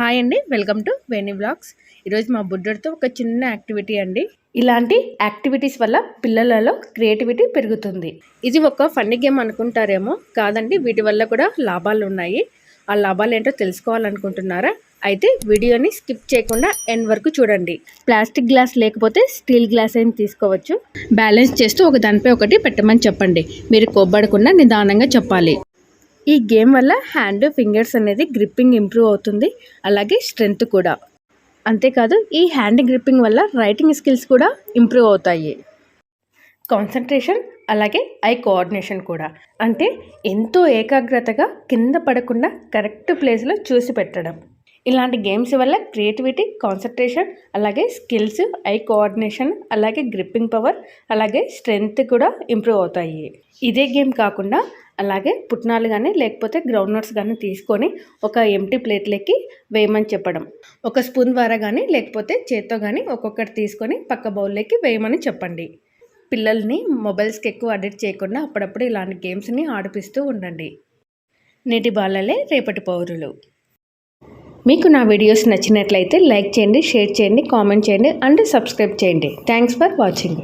Hi అండి welcome to Veni blogs ఈరోజు మా బుడ్డడితో ఒక చిన్న యాక్టివిటీ అండి. ఇలాంటి యాక్టివిటీస్ వల్ల పిల్లలలో క్రియేటివిటీ పెరుగుతుంది. ఇది ఒక ఫన్నీ గేమ్ అనుకుంటారేమో కాదండి వీటి వల్ల కూడా లాభాలు ఉన్నాయి. ఆ లాభాలు ఏంటో తెలుసుకోవాలనుకుంటున్నారా? అయితే వీడియోని స్కిప్ చేయకుండా ఎండ్ వరకు చూడండి. ప్లాస్టిక్ గ్లాస్ లేకపోతే స్టీల్ గ్లాస్ అయినా తీసుకోవచ్చు. బ్యాలెన్స్ చేస్తూ ఒక దానిపై ఒకటి పెట్టమని చెప్పండి. మీరు కొబ్బడకుండా నిదానంగా చెప్పాలి. ఈ గేమ్ వల్ల హ్యాండ్ ఫింగర్స్ అనేది గ్రిప్పింగ్ ఇంప్రూవ్ అవుతుంది. అలాగే స్ట్రెంగ్త్ కూడా. అంతేకాదు ఈ హ్యాండ్ గ్రిప్పింగ్ వల్ల రైటింగ్ స్కిల్స్ కూడా ఇంప్రూవ్ అవుతాయి. కాన్సన్ట్రేషన్ అలాగే ఐ కోఆర్డినేషన్ కూడా. అంటే ఎంతో ఏకాగ్రతగా కింద పడకుండా కరెక్ట్ ప్లేస్లో చూసి పెట్టడం. ఇలాంటి గేమ్స్ వల్ల క్రియేటివిటీ కాన్సన్ట్రేషన్ అలాగే స్కిల్స్ ఐ కోఆర్డినేషన్ అలాగే గ్రిప్పింగ్ పవర్ అలాగే స్ట్రెంగ్త్ కూడా ఇంప్రూవ్ అవుతాయి. ఇదే గేమ్ కాకుండా అలాగే పుట్నాలు కానీ లేకపోతే గ్రౌండ్ నట్స్ కానీ తీసుకొని ఒక ఎంటీ ప్లేట్లోకి వేయమని చెప్పడం. ఒక స్పూన్ ద్వారా కానీ లేకపోతే చేత్తో కానీ ఒక్కొక్కటి తీసుకొని పక్క బౌల్లోకి వేయమని చెప్పండి. పిల్లల్ని మొబైల్స్కి ఎక్కువ అడిక్ట్ చేయకుండా అప్పుడప్పుడు ఇలాంటి గేమ్స్ని ఆడిపిస్తూ ఉండండి. నేటి బాలలే రేపటి పౌరులు. మీకు నా వీడియోస్ నచ్చినట్లయితే లైక్ చేయండి షేర్ చేయండి కామెంట్ చేయండి అండ్ సబ్స్క్రైబ్ చేయండి. Thanks for watching